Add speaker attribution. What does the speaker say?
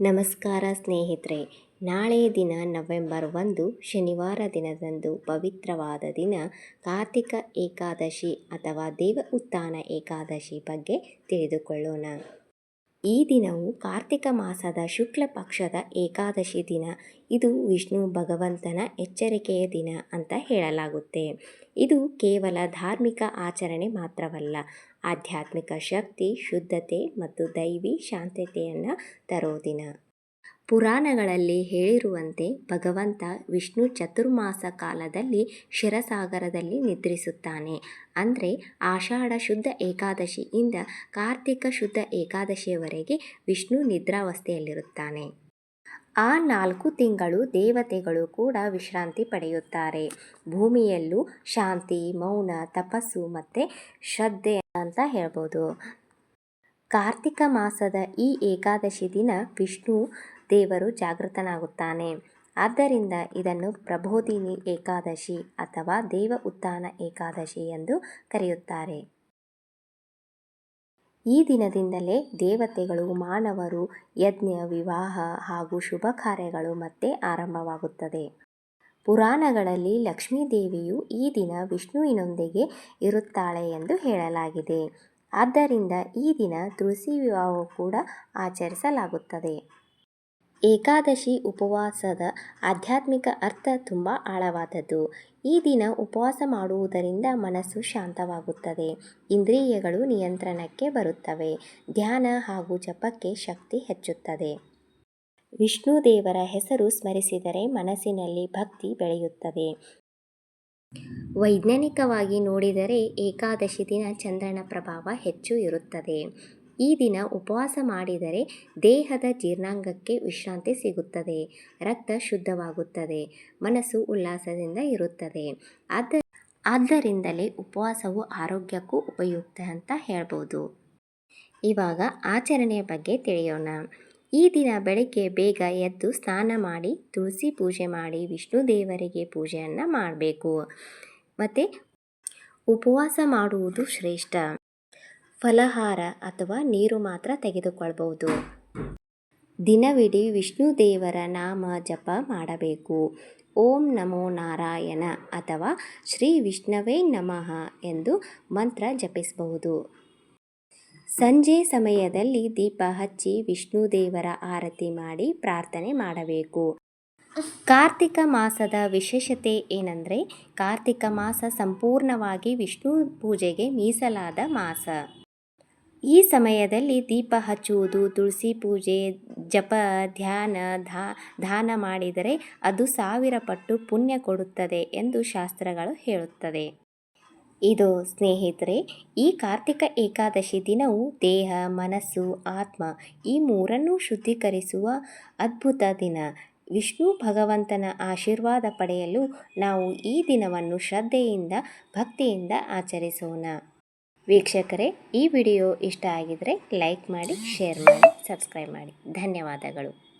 Speaker 1: ನಮಸ್ಕಾರ ಸ್ನೇಹಿತರೆ. ನಾಳೆ ದಿನ ನವೆಂಬರ್ ಒಂದು, ಶನಿವಾರ ದಿನದಂದು ಪವಿತ್ರವಾದ ದಿನ ಕಾರ್ತಿಕ ಏಕಾದಶಿ ಅಥವಾ ದೇವ ಉತ್ಥಾನ ಏಕಾದಶಿ ಬಗ್ಗೆ ತಿಳಿದುಕೊಳ್ಳೋಣ. ಈ ದಿನವು ಕಾರ್ತಿಕ ಮಾಸದ ಶುಕ್ಲ ಪಕ್ಷದ ಏಕಾದಶಿ ದಿನ. ಇದು ವಿಷ್ಣು ಭಗವಂತನ ಎಚ್ಚರಿಕೆಯ ದಿನ ಅಂತ ಹೇಳಲಾಗುತ್ತೆ. ಇದು ಕೇವಲ ಧಾರ್ಮಿಕ ಆಚರಣೆ ಮಾತ್ರವಲ್ಲ ಆಧ್ಯಾತ್ಮಿಕ ಶಕ್ತಿ, ಶುದ್ಧತೆ ಮತ್ತು ದೈವಿ ಶಾಂತತೆಯನ್ನು ತರೋ ದಿನ ಪುರಾಣಗಳಲ್ಲಿ ಹೇಳಿರುವಂತೆ ಭಗವಂತ ವಿಷ್ಣು ಚತುರ್ಮಾಸ ಕಾಲದಲ್ಲಿ ಶಿರಸಾಗರದಲ್ಲಿ ನಿದ್ರಿಸುತ್ತಾನೆ. ಅಂದರೆ ಆಷಾಢ ಶುದ್ಧ ಏಕಾದಶಿಯಿಂದ ಕಾರ್ತಿಕ ಶುದ್ಧ ಏಕಾದಶಿಯವರೆಗೆ ವಿಷ್ಣು ನಿದ್ರಾವಸ್ಥೆಯಲ್ಲಿರುತ್ತಾನೆ. ಆ ನಾಲ್ಕು ತಿಂಗಳು ದೇವತೆಗಳು ಕೂಡ ವಿಶ್ರಾಂತಿ ಪಡೆಯುತ್ತಾರೆ. ಭೂಮಿಯಲ್ಲೂ ಶಾಂತಿ, ಮೌನ, ತಪಸ್ಸು ಮತ್ತು ಶ್ರದ್ಧೆ ಅಂತ ಹೇಳ್ಬೋದು. ಕಾರ್ತಿಕ ಮಾಸದ ಈ ಏಕಾದಶಿ ದಿನ ವಿಷ್ಣು ದೇವರು ಜಾಗೃತನಾಗುತ್ತಾನೆ. ಆದ್ದರಿಂದ ಇದನ್ನು ಪ್ರಬೋಧಿನಿ ಏಕಾದಶಿ ಅಥವಾ ದೇವ ಉತ್ಥಾನ ಏಕಾದಶಿ ಎಂದು ಕರೆಯುತ್ತಾರೆ. ಈ ದಿನದಿಂದಲೇ ದೇವತೆಗಳು, ಮಾನವರು, ಯಜ್ಞ, ವಿವಾಹ ಹಾಗೂ ಶುಭ ಕಾರ್ಯಗಳು ಮತ್ತೆ ಆರಂಭವಾಗುತ್ತದೆ. ಪುರಾಣಗಳಲ್ಲಿ ಲಕ್ಷ್ಮೀದೇವಿಯು ಈ ದಿನ ವಿಷ್ಣುವಿನೊಂದಿಗೆ ಇರುತ್ತಾಳೆ ಎಂದು ಹೇಳಲಾಗಿದೆ. ಆದ್ದರಿಂದ ಈ ದಿನ ತುಳಸಿ ವಿವಾಹವು ಕೂಡ ಆಚರಿಸಲಾಗುತ್ತದೆ. ಏಕಾದಶಿ ಉಪವಾಸದ ಆಧ್ಯಾತ್ಮಿಕ ಅರ್ಥ ತುಂಬ ಆಳವಾದದ್ದು. ಈ ದಿನ ಉಪವಾಸ ಮಾಡುವುದರಿಂದ ಮನಸ್ಸು ಶಾಂತವಾಗುತ್ತದೆ. ಇಂದ್ರಿಯಗಳು ನಿಯಂತ್ರಣಕ್ಕೆ ಬರುತ್ತವೆ. ಧ್ಯಾನ ಹಾಗೂ ಜಪಕ್ಕೆ ಶಕ್ತಿ ಹೆಚ್ಚುತ್ತದೆ. ವಿಷ್ಣು ದೇವರ ಹೆಸರು ಸ್ಮರಿಸಿದರೆ ಮನಸ್ಸಿನಲ್ಲಿ ಭಕ್ತಿ ಬೆಳೆಯುತ್ತದೆ. ವೈಜ್ಞಾನಿಕವಾಗಿ ನೋಡಿದರೆ ಏಕಾದಶಿ ದಿನ ಚಂದ್ರನ ಪ್ರಭಾವ ಹೆಚ್ಚು ಇರುತ್ತದೆ. ಈ ದಿನ ಉಪವಾಸ ಮಾಡಿದರೆ ದೇಹದ ಜೀರ್ಣಾಂಗಕ್ಕೆ ವಿಶ್ರಾಂತಿ ಸಿಗುತ್ತದೆ. ರಕ್ತ ಶುದ್ಧವಾಗುತ್ತದೆ. ಮನಸ್ಸು ಉಲ್ಲಾಸದಿಂದ ಇರುತ್ತದೆ. ಆದ ಆದ್ದರಿಂದಲೇ ಉಪವಾಸವು ಆರೋಗ್ಯಕ್ಕೂ ಉಪಯುಕ್ತ ಅಂತ ಹೇಳ್ಬೋದು. ಇವಾಗ ಆಚರಣೆಯ ಬಗ್ಗೆ ತಿಳಿಯೋಣ. ಈ ದಿನ ಬೆಳಗ್ಗೆ ಬೇಗ ಎದ್ದು ಸ್ನಾನ ಮಾಡಿ, ತುಳಸಿ ಪೂಜೆ ಮಾಡಿ, ವಿಷ್ಣು ದೇವರಿಗೆ ಪೂಜೆಯನ್ನು ಮಾಡಬೇಕು. ಮತ್ತು ಉಪವಾಸ ಮಾಡುವುದು ಶ್ರೇಷ್ಠ. ಫಲಹಾರ ಅಥವಾ ನೀರು ಮಾತ್ರ ತೆಗೆದುಕೊಳ್ಬೋದು ದಿನವಿಡೀ ವಿಷ್ಣು ದೇವರ ನಾಮ ಜಪ ಮಾಡಬೇಕು. ಓಂ ನಮೋ ನಾರಾಯಣ ಅಥವಾ ಶ್ರೀ ವಿಷ್ಣವೇ ನಮಃ ಎಂದು ಮಂತ್ರ ಜಪಿಸಬಹುದು. ಸಂಜೆ ಸಮಯದಲ್ಲಿ ದೀಪ ಹಚ್ಚಿ ವಿಷ್ಣು ದೇವರ ಆರತಿ ಮಾಡಿ ಪ್ರಾರ್ಥನೆ ಮಾಡಬೇಕು. ಕಾರ್ತಿಕ ಮಾಸದ ವಿಶೇಷತೆ ಏನಂದರೆ, ಕಾರ್ತಿಕ ಮಾಸ ಸಂಪೂರ್ಣವಾಗಿ ವಿಷ್ಣು ಪೂಜೆಗೆ ಮೀಸಲಾದ ಮಾಸ. ಈ ಸಮಯದಲ್ಲಿ ದೀಪ ಹಚ್ಚುವುದು, ತುಳಸಿ ಪೂಜೆ, ಜಪ, ಧ್ಯಾನ, ಧಾ, ದಾನ ಮಾಡಿದರೆ ಅದು ಸಾವಿರ ಪಟ್ಟು ಪುಣ್ಯ ಕೊಡುತ್ತದೆ ಎಂದು ಶಾಸ್ತ್ರಗಳು ಹೇಳುತ್ತದೆ ಇದು ಸ್ನೇಹಿತರೆ, ಈ ಕಾರ್ತಿಕ ಏಕಾದಶಿ ದಿನವು ದೇಹ, ಮನಸ್ಸು, ಆತ್ಮ ಈ ಮೂರನ್ನೂ ಶುದ್ಧೀಕರಿಸುವ ಅದ್ಭುತ ದಿನ. ವಿಷ್ಣು ಭಗವಂತನ ಆಶೀರ್ವಾದ ಪಡೆಯಲು ನಾವು ಈ ದಿನವನ್ನು ಶ್ರದ್ಧೆಯಿಂದ, ಭಕ್ತಿಯಿಂದ ಆಚರಿಸೋಣ. ವೀಕ್ಷಕರೇ, ಈ ವಿಡಿಯೋ ಇಷ್ಟ ಆಗಿದರೆ ಲೈಕ್ ಮಾಡಿ, ಶೇರ್ ಮಾಡಿ, ಸಬ್ಸ್ಕ್ರೈಬ್ ಮಾಡಿ. ಧನ್ಯವಾದಗಳು.